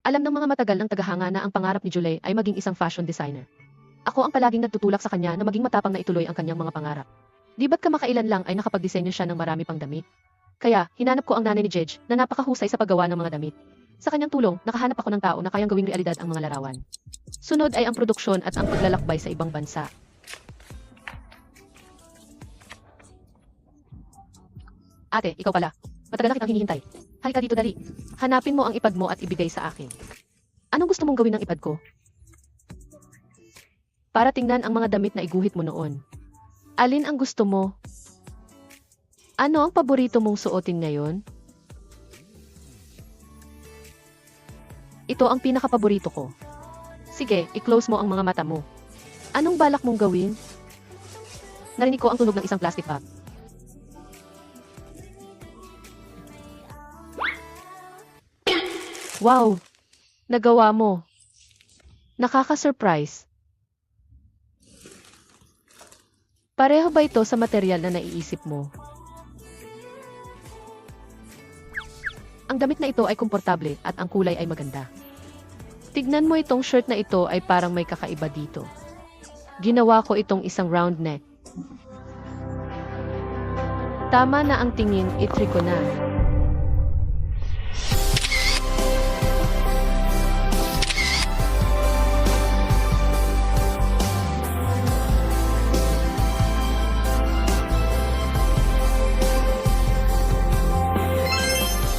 Alam ng mga matagal ng tagahanga na ang pangarap ni Julie ay maging isang fashion designer. Ako ang palaging nagtutulak sa kanya na maging matapang na ituloy ang kanyang mga pangarap. Di ba't kamakailan lang ay nakapagdisenyo siya ng marami pang damit? Kaya, hinanap ko ang nanay ni Jedge na napakahusay sa paggawa ng mga damit. Sa kanyang tulong, nakahanap ako ng tao na kayang gawing realidad ang mga larawan. Sunod ay ang produksyon at ang paglalakbay sa ibang bansa. Ate, ikaw pala. Matagal na kitang hinihintay. Halika dito dali. Hanapin mo ang ipad mo at ibigay sa akin. Anong gusto mong gawin ng ipad ko? Para tingnan ang mga damit na iguhit mo noon. Alin ang gusto mo? Ano ang paborito mong suotin ngayon? Ito ang pinakapaborito ko. Sige, i-close mo ang mga mata mo. Anong balak mong gawin? Narinig ko ang tunog ng isang plastic bag. Wow! Nagawa mo. Nakaka-surprise. Pareho ba ito sa material na naiisip mo? Ang damit na ito ay komportable at ang kulay ay maganda. Tignan mo itong shirt na ito ay parang may kakaiba dito. Ginawa ko itong isang round neck. Tama na ang tingin, itri ko na.